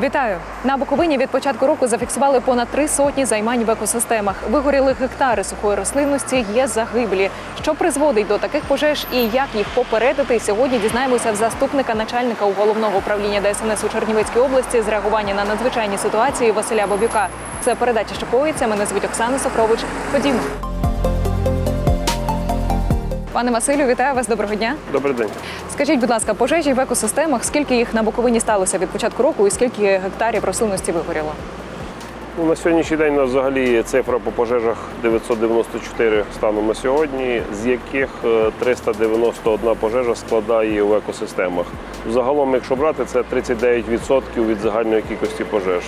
Вітаю на Буковині. Від початку року зафіксували понад три сотні займань в екосистемах. Вигоріли гектари сухої рослинності. Є загиблі. Що призводить до таких пожеж і як їх попередити? Сьогодні дізнаємося в заступника начальника головного управління ДСНС у Чернівецькій області з реагування на надзвичайні ситуації Василя Бобюка. Це передача «Шоковиця». Мене звуть Оксана Сокрович. Ходімо. Пане Василю, вітаю вас. Доброго дня. Добрий день. Скажіть, будь ласка, пожежі в екосистемах, скільки їх на Буковині сталося від початку року і скільки гектарів рослинності вигоріло? Ну, на сьогоднішній день у нас взагалі цифра по пожежах 994 станом на сьогодні, з яких е, 391 пожежа складає в екосистемах. Загалом, якщо брати, це 39% від загальної кількості пожеж.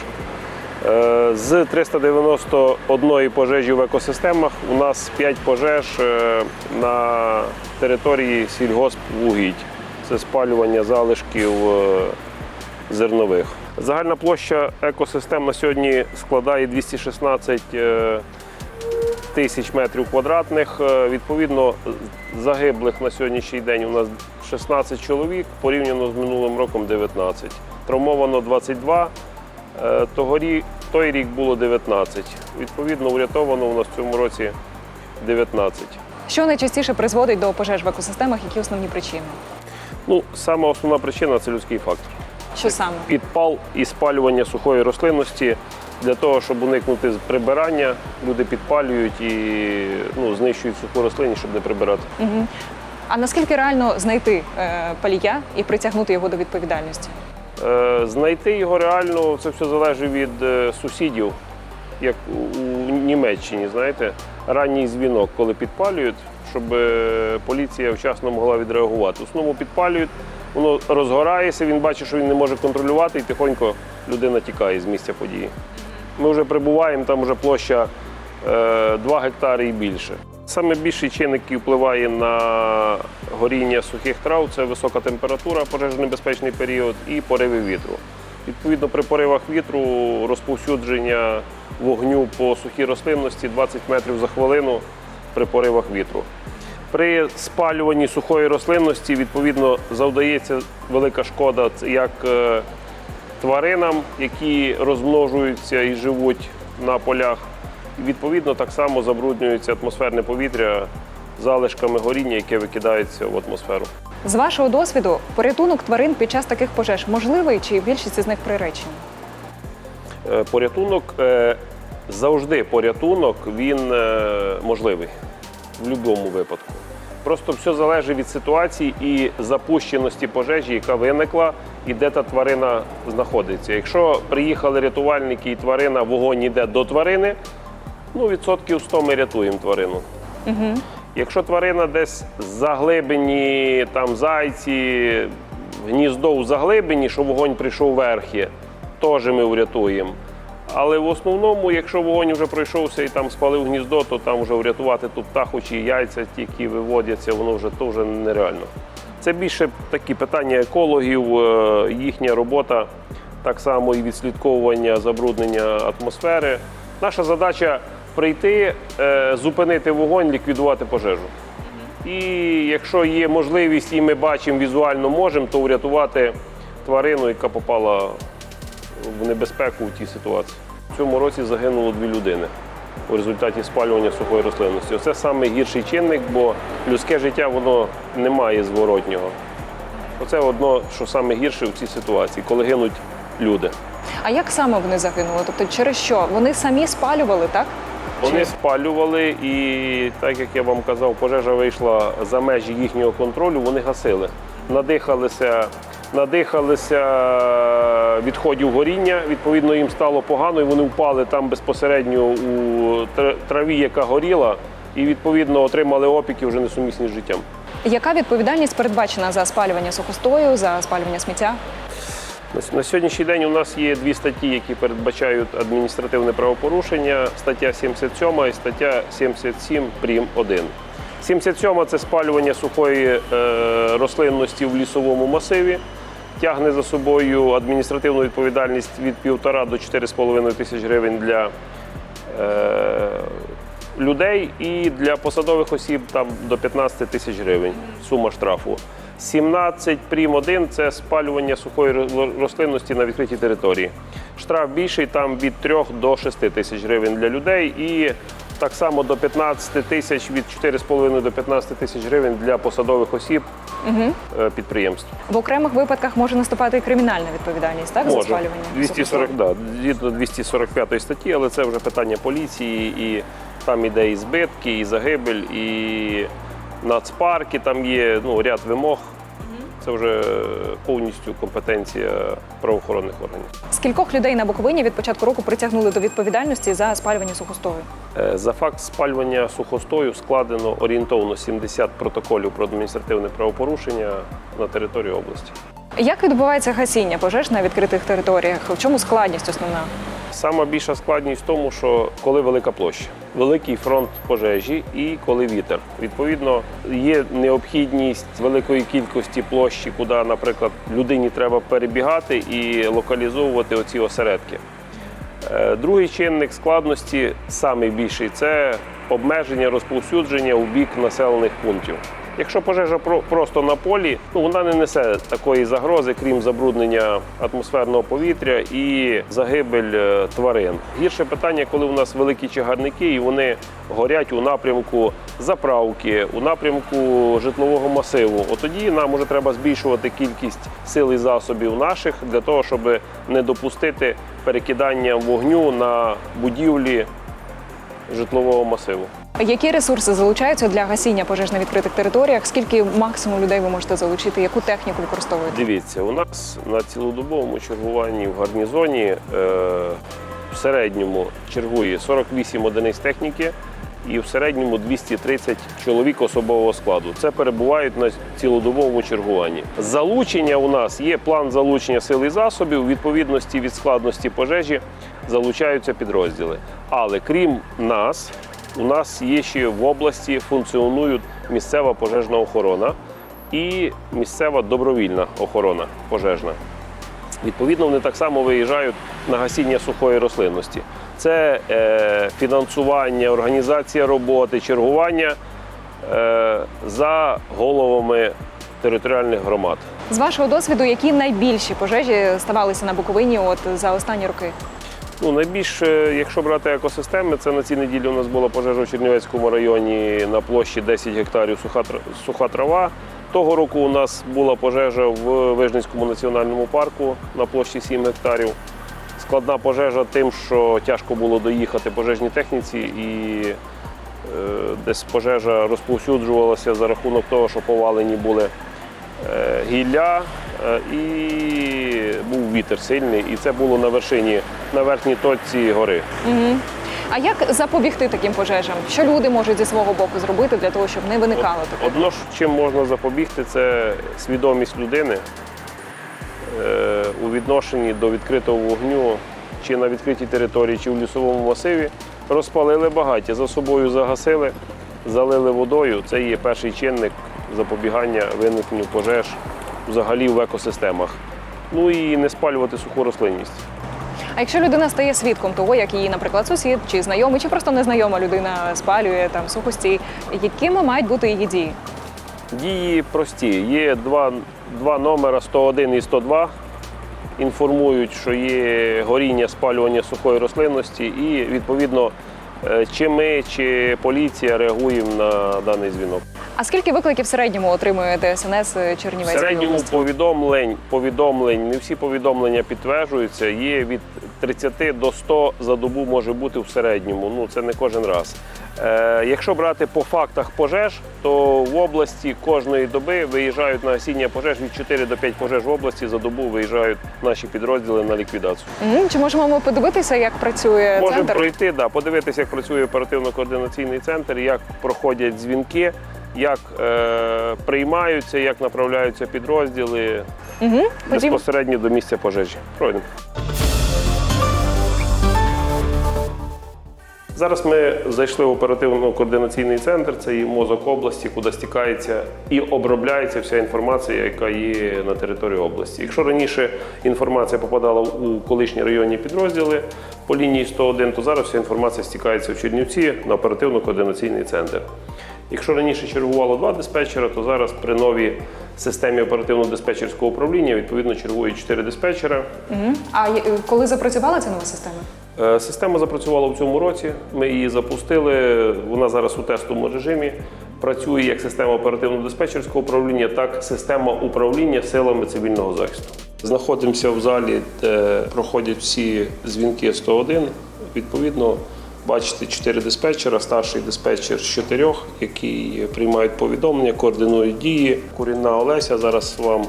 Е, З 391 пожежі в екосистемах у нас 5 пожеж е, на території сільгоспвугідь. Це спалювання залишків е, зернових. Загальна площа екосистем сьогодні складає 216 е, тисяч метрів квадратних. Відповідно, загиблих на сьогоднішній день у нас 16 чоловік, порівняно з минулим роком 19. Травмовано 22, е, тогорі, той рік було 19. Відповідно, врятовано у нас в цьому році 19. Що найчастіше призводить до пожеж в екосистемах? Які основні причини? Ну, сама основна причина це людський фактор. Що саме? підпал і спалювання сухої рослинності для того, щоб уникнути прибирання, люди підпалюють і ну, знищують суху рослинність, щоб не прибирати. А наскільки реально знайти е, палія і притягнути його до відповідальності? Е, знайти його реально це все залежить від е, сусідів, як у Німеччині, знаєте, ранній дзвінок, коли підпалюють, щоб е, поліція вчасно могла відреагувати. В основному підпалюють, воно розгорається, він бачить, що він не може контролювати, і тихонько людина тікає з місця події. Ми вже прибуваємо, там вже площа е, 2 гектари і більше. Саме більший чинник, який впливає на горіння сухих трав, це висока температура, пожежонебезпечний період і пориви вітру. Відповідно, при поривах вітру розповсюдження вогню по сухій рослинності 20 метрів за хвилину при поривах вітру. При спалюванні сухої рослинності відповідно завдається велика шкода як е, тваринам, які розмножуються і живуть на полях. Відповідно, так само забруднюється атмосферне повітря залишками горіння, яке викидається в атмосферу. З вашого досвіду, порятунок тварин під час таких пожеж можливий чи більшість із них приречені? Е, Порятунок е, завжди порятунок він е, можливий в будь-якому випадку. Просто все залежить від ситуації і запущеності пожежі, яка виникла, і де та тварина знаходиться. Якщо приїхали рятувальники і тварина, вогонь йде до тварини, ну відсотків 100 ми рятуємо тварину. Якщо тварина десь заглибині, там зайці, гніздо в заглибині, що вогонь прийшов верхи, теж ми врятуємо. Але в основному, якщо вогонь вже пройшовся і там спалив гніздо, то там вже врятувати ту птаху чи яйця, ті, які виводяться, воно вже то вже нереально. Це більше такі питання екологів, е, їхня робота, так само і відслідковування забруднення атмосфери. Наша задача прийти, е, зупинити вогонь, ліквідувати пожежу. І якщо є можливість, і ми бачимо візуально можемо, то врятувати тварину, яка попала в небезпеку в тій ситуації. В цьому році загинуло дві людини у результаті спалювання сухої рослинності. Оце саме гірший чинник, бо людське життя воно не має зворотнього. Оце одно, що саме гірше в цій ситуації, коли гинуть люди. А як саме вони загинули? Тобто через що? Вони самі спалювали, так? Вони спалювали, і так як я вам казав, пожежа вийшла за межі їхнього контролю, вони гасили. Надихалися, надихалися відходів горіння, відповідно, їм стало погано, і вони впали там безпосередньо у траві, яка горіла, і відповідно отримали опіки вже несумісні з життям. Яка відповідальність передбачена за спалювання сухостою, за спалювання сміття? На сьогоднішній день у нас є дві статті, які передбачають адміністративне правопорушення: стаття 77 і стаття 77 прим. 1. 77 це спалювання сухої е, рослинності в лісовому масиві. Тягне за собою адміністративну відповідальність від 1,5 до 4,5 тисяч гривень для е, людей і для посадових осіб там до 15 тисяч гривень сума штрафу. 17 прим. 1 – це спалювання сухої рослинності на відкритій території. Штраф більший там від 3 до 6 тисяч гривень для людей і так само до 15 тисяч від 4,5 до 15 тисяч гривень для посадових осіб е, підприємств. В окремих випадках може наступати і кримінальна відповідальність, так? За спалювання. 240, да, згідно 245 статті, але це вже питання поліції, і там іде і збитки, і загибель, і нацпарки, там є ну, ряд вимог. Це вже повністю компетенція правоохоронних органів. Скількох людей на Буковині від початку року притягнули до відповідальності за спалювання сухостою? Е, За факт спалювання сухостою складено орієнтовно 70 протоколів про адміністративне правопорушення на території області. Як відбувається гасіння пожеж на відкритих територіях? В чому складність основна? Сама більша складність в тому, що коли велика площа, великий фронт пожежі і коли вітер. Відповідно, є необхідність великої кількості площі, куди, наприклад, людині треба перебігати і локалізовувати оці осередки. Е, Другий чинник складності, самий більший, це обмеження розповсюдження у бік населених пунктів. Якщо пожежа про- просто на полі, ну вона не несе такої загрози, крім забруднення атмосферного повітря і загибель е, тварин. Гірше питання, коли у нас великі чагарники і вони горять у напрямку заправки, у напрямку житлового масиву. От тоді нам уже треба збільшувати кількість сил і засобів наших для того, щоб не допустити перекидання вогню на будівлі житлового масиву. Які ресурси залучаються для гасіння пожеж на відкритих територіях? Скільки максимум людей ви можете залучити? Яку техніку використовуєте? Дивіться, у нас на цілодобовому чергуванні в гарнізоні е, в середньому чергує 48 одиниць техніки і в середньому 230 чоловік особового складу. Це перебувають на цілодобовому чергуванні. Залучення у нас є план залучення сил і засобів. У відповідності від складності пожежі залучаються підрозділи. Але крім нас, у нас є ще в області функціонують місцева пожежна охорона і місцева добровільна охорона пожежна. Відповідно, вони так само виїжджають на гасіння сухої рослинності. Це е, фінансування, організація роботи, чергування е, за головами територіальних громад. З вашого досвіду, які найбільші пожежі ставалися на Буковині от за останні роки? Ну, найбільше, якщо брати екосистеми, це на цій неділі у нас була пожежа у Чернівецькому районі на площі 10 гектарів суха, суха трава. Того року у нас була пожежа в Вижницькому національному парку на площі 7 гектарів. Складна пожежа тим, що тяжко було доїхати пожежній техніці і е, десь пожежа розповсюджувалася за рахунок того, що повалені були е, гілля е, і був вітер сильний, і це було на вершині, на верхній точці гори. А як запобігти таким пожежам? Що люди можуть зі свого боку зробити для того, щоб не виникало такого? Одно чим можна запобігти, це свідомість людини е, у відношенні до відкритого вогню, чи на відкритій території, чи в лісовому масиві. Розпалили багаття, за собою загасили, залили водою. Це є перший чинник запобігання виникненню пожеж взагалі в екосистемах. Ну і не спалювати суху рослинність. А якщо людина стає свідком того, як її, наприклад, сусід чи знайомий, чи просто незнайома людина спалює там сухості, якими мають бути її дії? Дії прості. Є два, два номера 101 і 102. Інформують, що є горіння спалювання сухої рослинності, і відповідно, е, чи ми, чи поліція реагуємо на даний дзвінок. А скільки викликів в середньому отримує ДСНС В Чернівецької середньому області? повідомлень, повідомлень, не всі повідомлення підтверджуються. Є від 30 до 100 за добу може бути в середньому. Ну це не кожен раз. Е, якщо брати по фактах пожеж, то в області кожної доби виїжджають на гасіння пожеж від 4 до 5 пожеж в області за добу виїжджають наші підрозділи на ліквідацію. Мгм. Чи можемо ми подивитися, як працює Можемо центр? пройти, да, подивитися, як працює оперативно-координаційний центр, як проходять дзвінки, як е, приймаються, як направляються підрозділи Угу. Безпосередньо до місця пожежі. Пройдемо. Зараз ми зайшли в оперативно-координаційний центр, це і мозок області, куди стікається і обробляється вся інформація, яка є на території області. Якщо раніше інформація попадала у колишні районні підрозділи, по лінії 101, то зараз вся інформація стікається в Чернівці на оперативно-координаційний центр. Якщо раніше чергувало два диспетчера, то зараз при новій системі оперативно-диспетчерського управління відповідно чергують чотири диспетчера. Мгм. А коли запрацювала ця нова система? Е, Система запрацювала в цьому році. Ми її запустили. Вона зараз у тестовому режимі. Працює як система оперативно-диспетчерського управління, так і система управління силами цивільного захисту. Знаходимося в залі, де проходять всі дзвінки 101. Відповідно, бачите чотири диспетчера, старший диспетчер з чотирьох, які приймають повідомлення, координують дії. Курінна Олеся зараз вам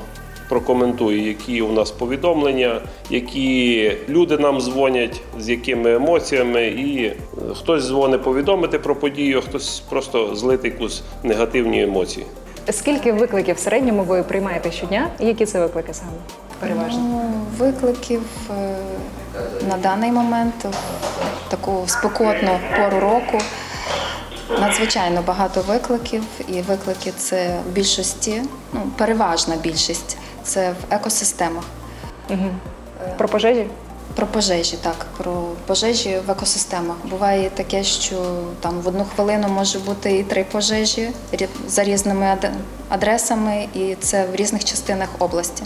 прокоментує, які у нас повідомлення, які люди нам дзвонять, з якими емоціями, і е, хтось дзвонить повідомити про подію, а хтось просто злити якусь негативні емоції. Скільки викликів в середньому ви приймаєте щодня? І які це виклики саме? Переважно. Ну, викликів е, на даний момент в таку спекотну пору року. Надзвичайно багато викликів, і виклики це в більшості, ну переважна більшість це в екосистемах. Про пожежі? Про пожежі, так, про пожежі в екосистемах. Буває таке, що там в одну хвилину може бути і три пожежі за різними адресами, і це в різних частинах області.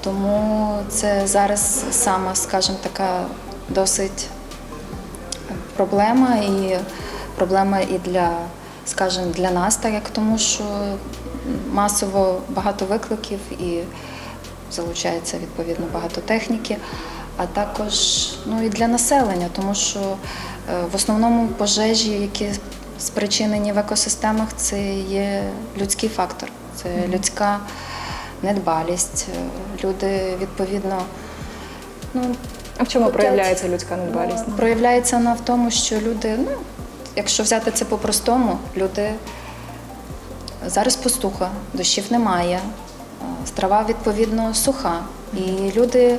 Тому це зараз сама, скажімо, така досить проблема. І проблема і для, скажімо, для нас, так як тому, що масово багато викликів і залучається відповідно багато техніки, а також ну, і для населення, тому що е, в основному пожежі, які спричинені в екосистемах, це є людський фактор, це людська недбалість. Е, Люди відповідно. Ну, А в чому Хотять- проявляється людська недбалість? Ну, Проявляється вона в тому, що люди, ну, якщо взяти це по-простому, люди зараз пустуха, дощів немає, а, трава відповідно суха. І люди,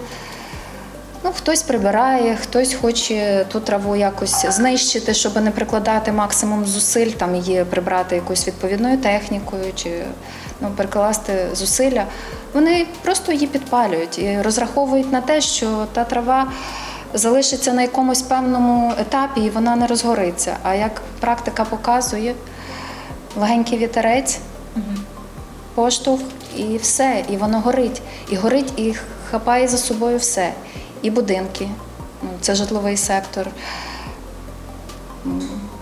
ну, хтось прибирає, хтось хоче ту траву якось знищити, щоб не прикладати максимум зусиль, там її прибрати якоюсь відповідною технікою чи ну, прикласти зусилля. Вони просто її підпалюють і розраховують на те, що та трава залишиться на якомусь певному етапі і вона не розгориться. А як практика показує, легенький вітерець, поштовх і все, і воно горить. І горить, і хапає за собою все. І будинки, ну, це житловий сектор.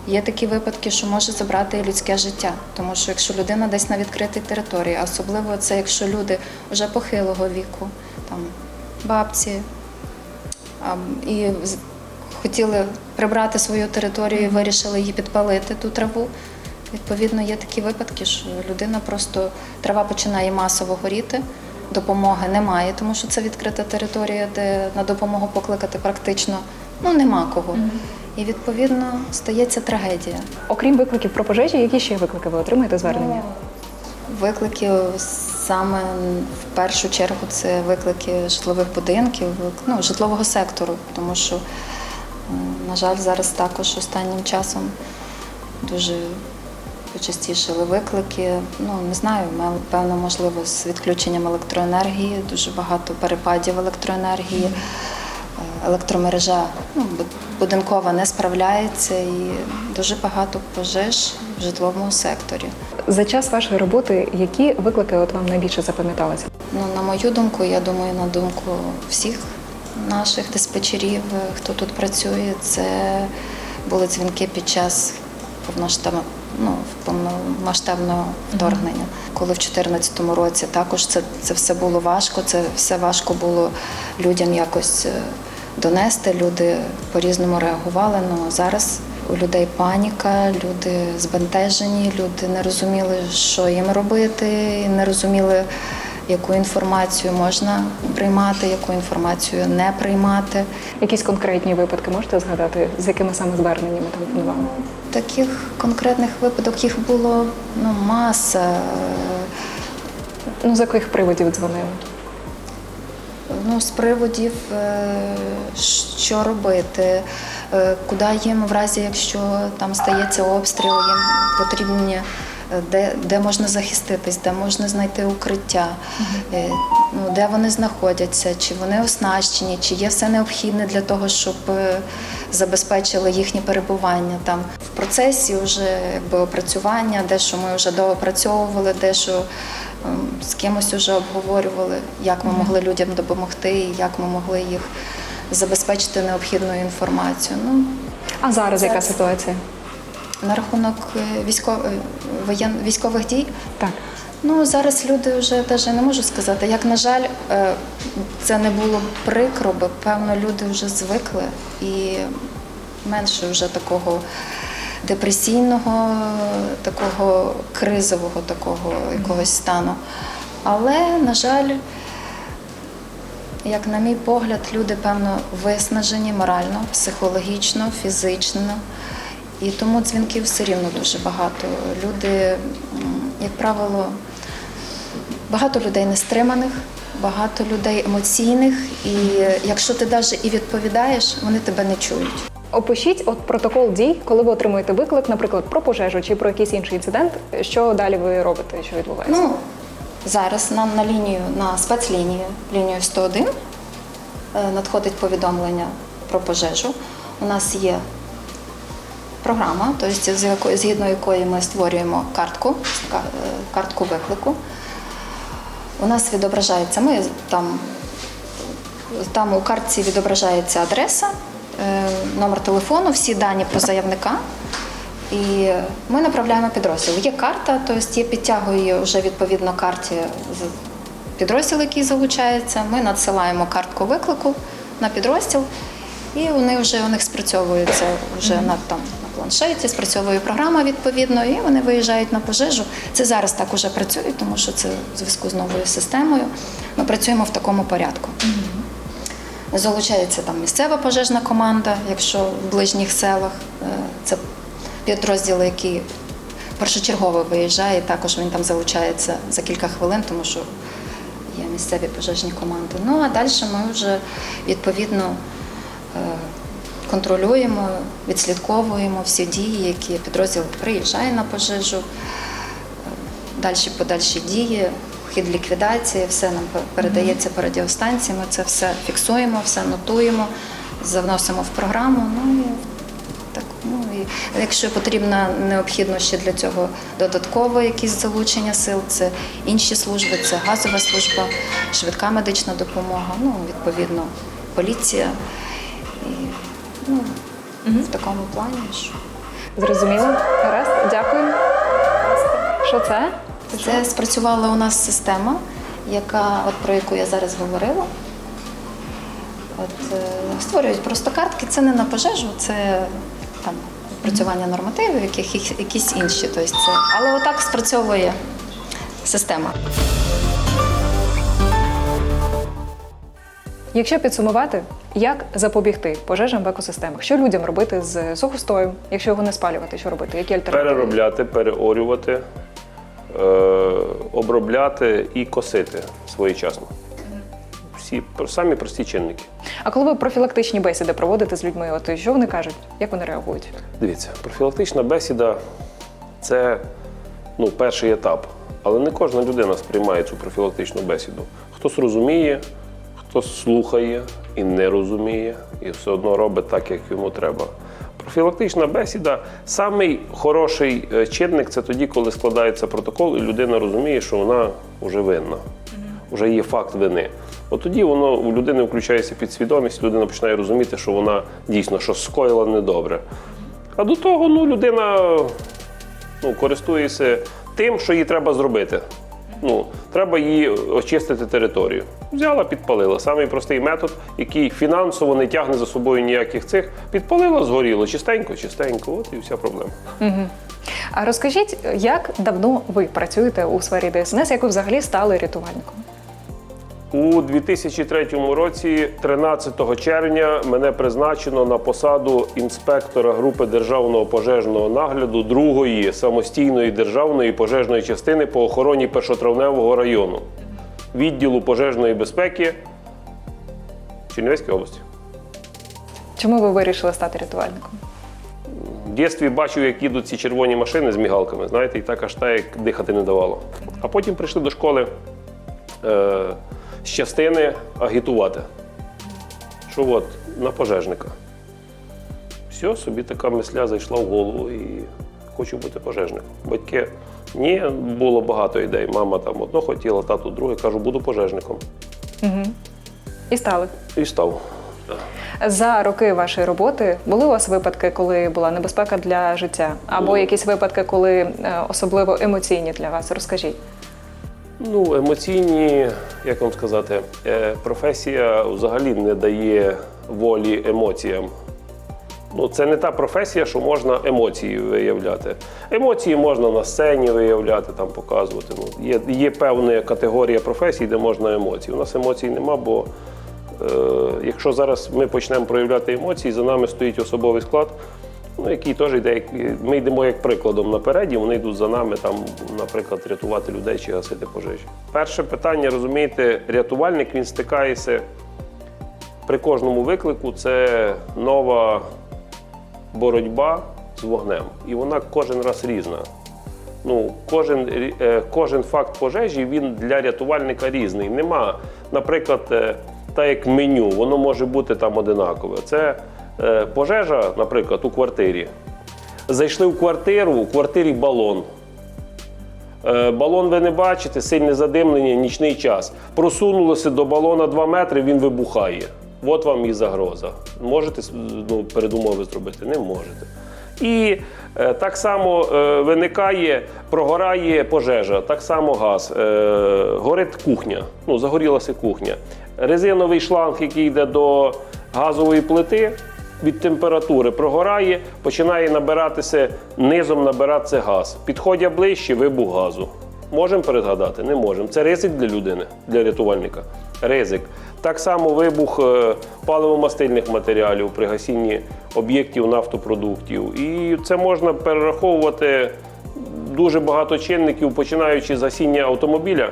Є такі випадки, що може забрати людське життя, тому що якщо людина десь на відкритій території, а особливо це якщо люди вже похилого віку, там бабці, і хотіли прибрати свою територію і вирішили її підпалити, ту траву. Відповідно, є такі випадки, що людина просто трава починає масово горіти, допомоги немає, тому що це відкрита територія, де на допомогу покликати практично ну, нема кого. І відповідно стається трагедія. Окрім викликів про пожежі, які ще виклики ви отримаєте звернення? Виклики саме в першу чергу це виклики житлових будинків, ну, житлового сектору, тому що, на жаль, зараз також останнім часом дуже почастішили виклики. Ну, не знаю, певно, можливо, з відключенням електроенергії, дуже багато перепадів електроенергії. Електромережа ну, будинкова не справляється і дуже багато пожеж в житловому секторі. За час вашої роботи, які виклики от вам найбільше запам'яталися? Ну, на мою думку, я думаю, на думку всіх наших диспетчерів, хто тут працює, це були дзвінки під час повноштаб- ну, повномасштабного вторгнення. Коли в 2014 році також це, це все було важко, це все важко було людям якось е, донести. Люди по-різному реагували. Ну зараз у людей паніка, люди збентежені, люди не розуміли, що їм робити, не розуміли, яку інформацію можна приймати, яку інформацію не приймати. Якісь конкретні випадки можете згадати, з якими саме зверненнями телефонували? Таких конкретних випадок їх було ну, маса. Ну, з яких приводів дзвонили? Ну, з приводів, е, що робити, е, куди їм в разі, якщо там стається обстріл, їм потрібні е, де, де можна захиститись, де можна знайти укриття, ну, де вони знаходяться, чи вони оснащені, чи є все необхідне для того, щоб забезпечили їхнє перебування там. В процесі вже якби опрацювання, дещо ми вже доопрацьовували, дещо ем, з кимось вже обговорювали, як ми могли людям допомогти, і як ми могли їх забезпечити необхідною інформацією. Ну, А зараз яка ситуація? на рахунок е, військо... е, воєн... військових дій. Так. Ну зараз люди вже навіть не можу сказати. Як на жаль, е, це не було прикро, бо певно люди вже звикли і менше вже такого депресійного, такого кризового такого якогось стану. Але, на жаль, як на мій погляд, люди певно виснажені морально, психологічно, фізично. І тому дзвінків все рівно дуже багато. Люди, як правило, багато людей нестриманих, багато людей емоційних, і якщо ти навіть і відповідаєш, вони тебе не чують. Опишіть от протокол дій, коли ви отримуєте виклик, наприклад, про пожежу чи про якийсь інший інцидент. Що далі ви робите? Що відбувається? Ну, зараз нам на лінію, на спецлінію, лінію 101, е, надходить повідомлення про пожежу. У нас є програма, тобто згідно якої ми створюємо картку, е, картку виклику. У нас відображається, ми там, там у картці відображається адреса, номер телефону, всі дані про заявника. І ми направляємо підрозділ. Є карта, тобто є підтягує вже відповідно карті підрозділ, який залучається. Ми надсилаємо картку виклику на підрозділ, і вони вже у них спрацьовуються вже на там на планшеті, спрацьовує програма відповідно, і вони виїжджають на пожежу. Це зараз так уже працює, тому що це в зв'язку з новою системою. Ми працюємо в такому порядку. Залучається там місцева пожежна команда, якщо в ближніх селах. Е, це підрозділ, який першочергово виїжджає, також він там залучається за кілька хвилин, тому що є місцеві пожежні команди. Ну а далі ми вже відповідно е, контролюємо, відслідковуємо всі дії, які підрозділ приїжджає на пожежу, е, далі подальші дії, хід ліквідації, все нам передається по радіостанції. Ми це все фіксуємо, все нотуємо, завносимо в програму. Ну і так, ну і якщо потрібно, необхідно ще для цього додатково якісь залучення сил, це інші служби, це газова служба, швидка медична допомога, ну відповідно поліція. І, ну, в такому плані. Що. Зрозуміло. Гаразд, дякую. Що це? Це спрацювала у нас система, яка, от про яку я зараз говорила. От, е, створюють просто картки, це не на пожежу, це там працювання нормативів, яких, якісь інші. Тобто це, але отак спрацьовує система. Якщо підсумувати, як запобігти пожежам в екосистемах? Що людям робити з сухостою, якщо його не спалювати? Що робити? Які альтернативи? Переробляти, переорювати, обробляти і косити своєчасно. Всі самі прості чинники. А коли ви профілактичні бесіди проводите з людьми, от що вони кажуть? Як вони реагують? Дивіться, профілактична бесіда це ну, перший етап. Але не кожна людина сприймає цю профілактичну бесіду. Хтось розуміє, хтось слухає і не розуміє, і все одно робить так, як йому треба. Профілактична бесіда самий хороший е, чинник це тоді, коли складається протокол, і людина розуміє, що вона вже винна, вже є факт вини. От тоді воно у людини включається підсвідомість, людина починає розуміти, що вона дійсно щось скоїла недобре. А до того ну, людина ну, користується тим, що їй треба зробити. Ну, треба її очистити територію. Взяла, підпалила. Самий простий метод, який фінансово не тягне за собою ніяких цих. Підпалила, згоріло. Чистенько, чистенько. От і вся проблема. А розкажіть, як давно ви працюєте у сфері ДСНС, як ви взагалі стали рятувальником? У 2003 році, 13 червня, мене призначено на посаду інспектора групи державного пожежного нагляду другої самостійної державної пожежної частини по охороні першотравневого району відділу пожежної безпеки Чернівецької області. Чому ви вирішили стати рятувальником? В дитинстві бачив, як їдуть ці червоні машини з мігалками, знаєте, і так аж так, як дихати не давало. А потім прийшли до школи е, з частини агітувати. Що от, на пожежника. Все, собі така мисля зайшла в голову і хочу бути пожежником. Батьки, ні, було багато ідей. Мама там одно хотіла, тато друге. Кажу, буду пожежником. І стали. І став. За роки вашої роботи були у вас випадки, коли була небезпека для життя, або якісь випадки, коли е, особливо емоційні для вас? Розкажіть. Ну, емоційні, як вам сказати, е, професія взагалі не дає волі емоціям. Ну, це не та професія, що можна емоції виявляти. Емоції можна на сцені виявляти, там показувати. Ну, є, є певна категорія професій, де можна емоції. У нас емоцій нема, бо е, якщо зараз ми почнемо проявляти емоції, за нами стоїть особовий склад, ну, який теж йде. як- Ми йдемо як прикладом напереді, вони йдуть за нами, там, наприклад, рятувати людей чи гасити пожежі. Перше питання, розумієте, рятувальник він стикається при кожному виклику. Це нова боротьба з вогнем. І вона кожен раз різна. Ну, кожен, е, кожен факт пожежі він для рятувальника різний. Нема, наприклад, е, так як меню, воно може бути там одинакове. Це пожежа, наприклад, у квартирі. Зайшли в квартиру, у квартирі балон. Е, Балон ви не бачите, сильне задимлення, нічний час. Просунулося до балона 2 метри, він вибухає. От вам і загроза. Можете ну, передумови зробити? Не можете. І е, так само е, виникає, прогорає пожежа, так само газ. Е, горить кухня, ну, загорілася кухня. Резиновий шланг, який йде до газової плити, від температури прогорає, починає набиратися низом набиратися газ. Підходять ближче, вибух газу. Можемо передгадати? Не можемо. Це ризик для людини, для рятувальника. Ризик. Так само вибух е, паливо-мастильних матеріалів при гасінні об'єктів нафтопродуктів. І це можна перераховувати дуже багато чинників, починаючи з гасіння автомобіля.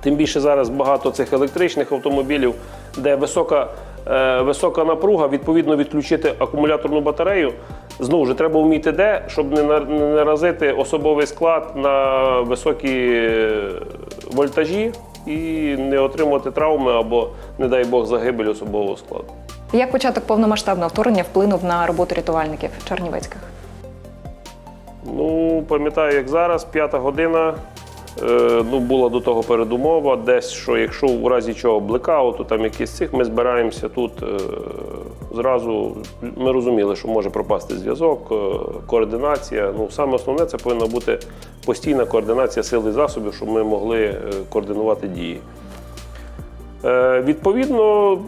Тим більше зараз багато цих електричних автомобілів, де висока, висока напруга, відповідно відключити акумуляторну батарею. Знову ж треба вміти де, щоб не наразити особовий склад на високі е, вольтажі і не отримати травми або, не дай Бог, загибель особового складу. Як початок повномасштабного вторгнення вплинув на роботу рятувальників чернівецьких? Ну, пам'ятаю, як зараз, п'ята година. Е, ну, була до того передумова, десь, що якщо в разі чого блекауту, там якісь цих, ми збираємося тут е, зразу. Ми розуміли, що може пропасти зв'язок, е, координація. Ну, саме основне це повинна бути постійна координація сил і засобів, щоб ми могли координувати дії. Відповідно,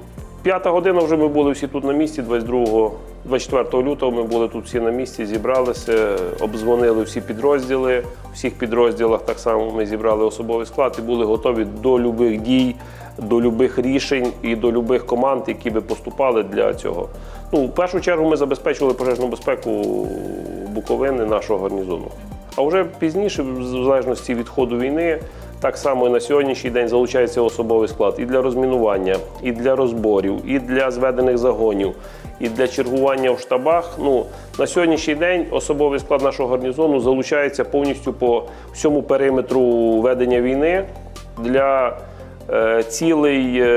п'ята година вже ми були всі тут на місці, 22 24 лютого ми були тут всі на місці, зібралися, обдзвонили всі підрозділи. В всіх підрозділах так само ми зібрали особовий склад і були готові до любих дій, до любих рішень і до любих команд, які би поступали для цього. Ну, в першу чергу ми забезпечували пожежну безпеку Буковини, нашого гарнізону. А вже пізніше, в залежності від ходу війни, так само і на сьогоднішній день залучається особовий склад і для розмінування, і для розборів, і для зведених загонів, і для чергування в штабах. Ну, на сьогоднішній день особовий склад нашого гарнізону залучається повністю по всьому периметру ведення війни для е, цілей е,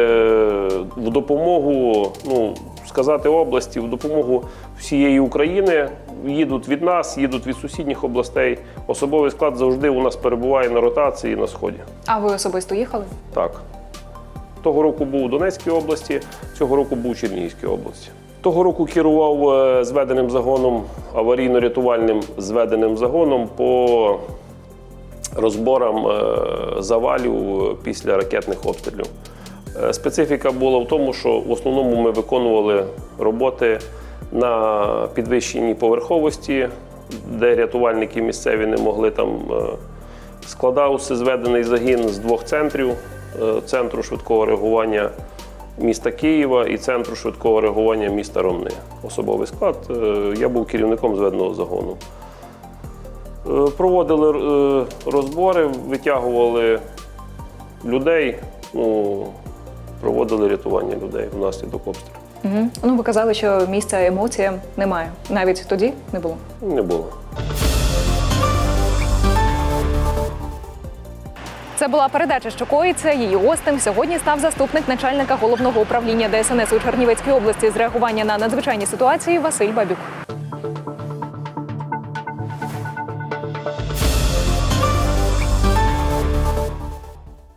в допомогу, ну, сказати області, в допомогу всієї України. Їдуть від нас, їдуть від сусідніх областей. Особовий склад завжди у нас перебуває на ротації на сході. А ви особисто їхали? Так. Того року був у Донецькій області, цього року був у Чернігівській області. Того року керував е, зведеним загоном, аварійно-рятувальним зведеним загоном по розборам е, завалів після ракетних обстрілів. Е, Специфіка була в тому, що в основному ми виконували роботи на підвищеній поверховості, де рятувальники місцеві не могли там. е, Складався зведений загін з двох центрів: е, центру швидкого реагування міста Києва і центру швидкого реагування міста Ромни. Особовий склад. Е, Я був керівником зведеного загону. Е, Проводили е, розбори, витягували людей, ну, проводили рятування людей внаслідок обстрілу. Угу. Ну, ви казали, що місця емоціям немає. Навіть тоді не було. Не було. Це була передача, що коїться. Її гостем сьогодні став заступник начальника головного управління ДСНС у Чернівецькій області з реагування на надзвичайні ситуації Василь Бабюк.